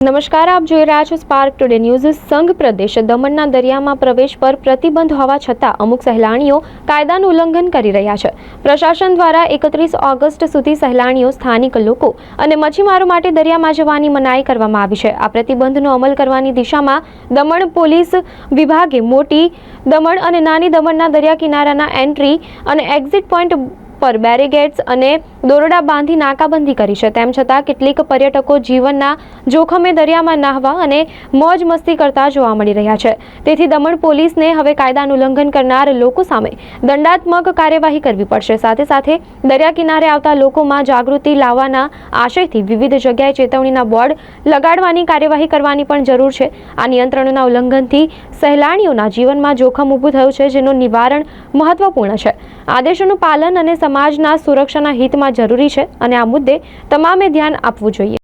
નમસ્કાર, આપ જોઈ રહ્યા છો સ્પાર્ક ટુડે ન્યૂઝ સંઘ પ્રદેશ દમણના દરિયામાં પ્રવેશ પર પ્રતિબંધ હોવા છતાં અમુક સહેલાણીઓ કાયદાનું ઉલ્લંઘન કરી રહ્યા છે. પ્રશાસન દ્વારા એકત્રીસ ઓગસ્ટ સુધી સહેલાણીઓ, સ્થાનિક લોકો અને મચ્છીમારો માટે દરિયામાં જવાની મનાઈ કરવામાં આવી છે. આ પ્રતિબંધનો અમલ કરવાની દિશામાં દમણ પોલીસ વિભાગે મોટી દમણ અને નાની દમણના દરિયા કિનારાના એન્ટ્રી અને એક્ઝિટ પોઈન્ટ પર બેરીગેટ્સ અને દોરડા બાંધી નાકાબંધી કરી છે. તેમ છતાં કેટલીક પર્યટકો જીવનના જોખમે દરિયામાં નાહવા અને મોજ મસ્તી કરતા જોવા મળી રહ્યા છે. તેથી દમણ પોલીસને હવે કાયદાનું ઉલ્લંઘન કરનાર લોકો સામે દંડાત્મક કાર્યવાહી કરવી પડશે. સાથે સાથે દરિયા કિનારે આવતા લોકોમાં જાગૃતિ લાવવાના આશયથી વિવિધ જગ્યાએ ચેતવણીના બોર્ડ લગાડવાની કાર્યવાહી કરવાની પણ જરૂર છે. આ નિયંત્રણોના ઉલ્લંઘનથી સહેલાણીઓના જીવનમાં જોખમ ઊભું થયું છે, જેનું નિવારણ મહત્વપૂર્ણ છે. આદેશોનું પાલન અને સમાજના સુરક્ષાના હિતમાં જરૂરી છે અને આ મુદ્દે તમામે ધ્યાન આપવું જોઈએ.